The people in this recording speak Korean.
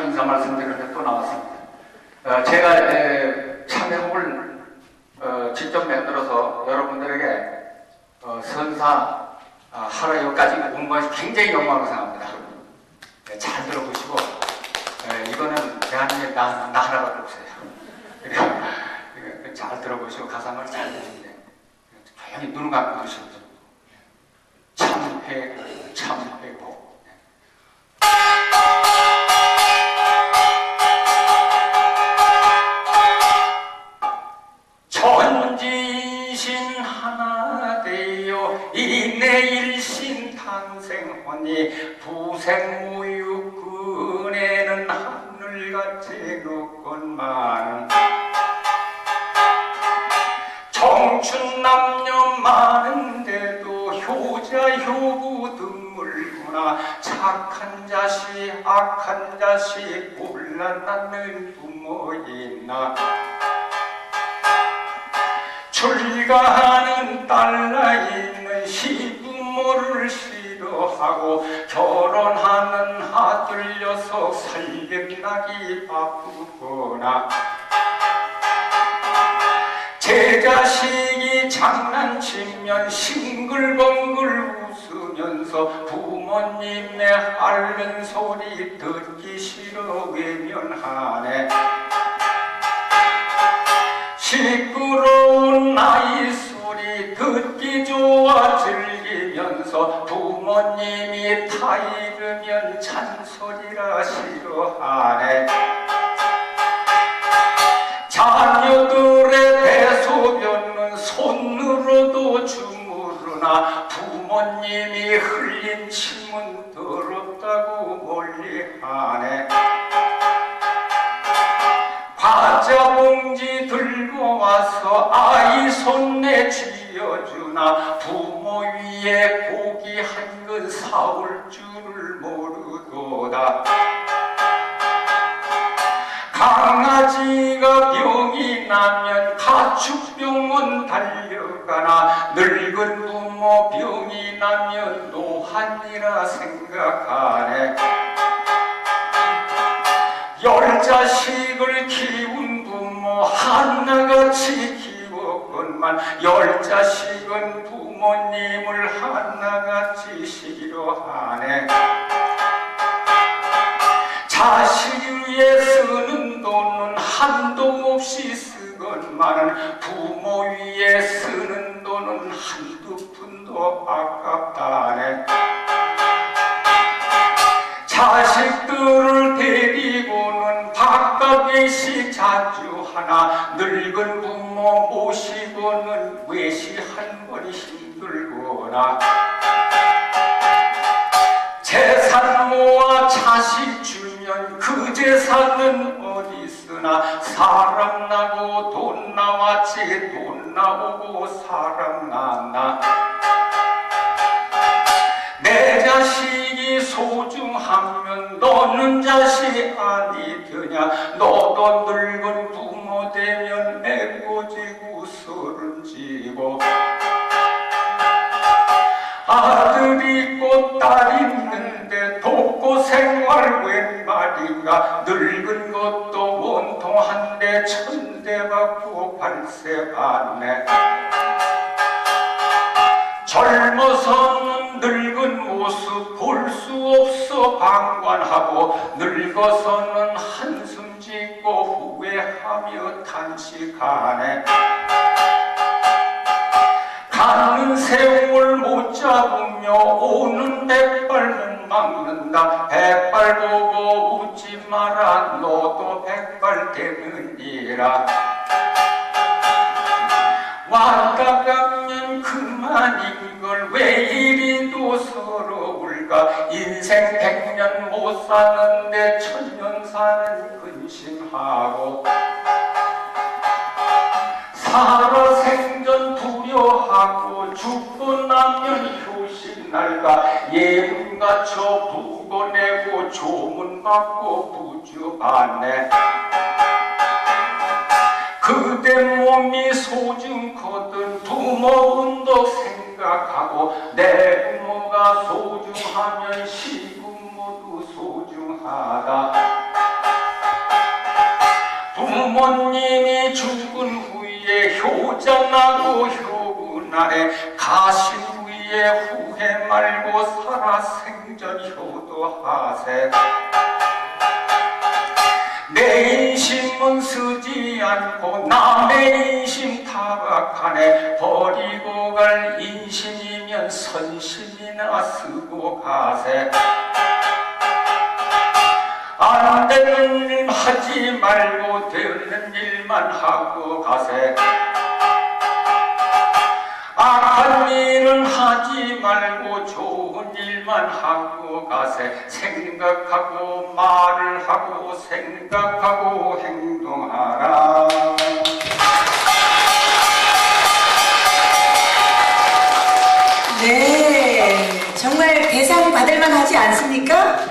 마지막으로 인사 말씀드리는데 또 나왔습니다. 어, 제가 에, 참여곡을 어, 직접 만들어서 여러분들에게 어, 선사 아, 하루 여기까지 온 것이 굉장히 영광으로 생각합니다. 네, 잘 들어보시고 에, 이거는 대한민국에 나, 나 하나밖에 없어요. 잘 들어보시고 가사를 잘 들으시면 조용히 눈을 감고 들으시면 참회 참 은혜는 하늘같이 높건만. 청춘 남녀 많은데도 효자 효부 드물구나 착한 자식 악한 자식 골라놨는 부모 있나. 출가하는 딸나 있는 시부모를 싫어 하고 결혼하는 아들 녀석 살림나기 바쁘거나. 제 자식이 장난치면 싱글벙글 웃으면서 부모님의 앓는 소리 듣기 싫어 외면하네. 시끄러운 나이 소리 듣기 좋아 즐기면서. 부모님이 타이르면 잔소리라 싫어하네. 자녀들의 대소변은 손으로도 주무르나 부모님이 흘린 침은 더럽다고 멀리하네. 과자 봉지 들고 와서 아이 손에 쥐어주나 부모 위에 한근 사올 줄을 모르도다. 강아지가 병이 나면 가축병원 달려가나 늙은 부모 병이 나면 노한이라 생각하네. 열 자식을 키운 부모 하나같이 키웠건만 열 자식은 부모님을 하나같이 싫어하네. 자식 위에 쓰는 돈은 한도 없이 쓰건만 부모 위에 쓰는 돈은 한두 푼도 아깝다네. 자식들을 데리고는 바깥외식 자주 하나 늙은 부모 모시고는 한번 힘들거나 재산 모아 자식 주면 그 재산은 어디 있으나? 사람 나고 돈 나왔지 돈 나오고 사람 났나? 내 자식이 소중하면 너는 자식 아니 되냐? 너도 늙은 웬 말인가? 늙은 것도 원통한데 천대 받고 발세 받네 젊어서는 늙은 모습 볼 수 없어 방관하고 늙어서는 한숨 짓고 후회하며 탄식하네. 가는 세월 못 잡으며 오는 백발 못 막는다. 백발 보고 웃지 마라. 너도 백발 되느니라. 왔다 가면 그만인 걸왜 이리도 서러울까 인생 백년 못 사는데 천년 사는 근심하고. 살아 생전 두려하고 죽고 나면 날까 예문 갖춰 부고 내고 조문 받고 부주 받네 그대 몸이 소중거든 부모 운도 생각하고 내 부모가 소중하면 시부모도 소중하다. 부모님이 죽은 후에 효자나고 효군아래 가신 후에 후회 말고 살아 생전 효도하세. 내 인심은 쓰지 않고 남의 인심 타박하네. 버리고 갈 인심이면 선심이나 쓰고 가세. 안 되는 일 하지 말고 되는 일만 하고 가세. 악한 일은 하지 말고 좋은 일만 하고 가세 생각하고 말을 하고 생각하고 행동하라 네, 정말 대상 받을만 하지 않습니까?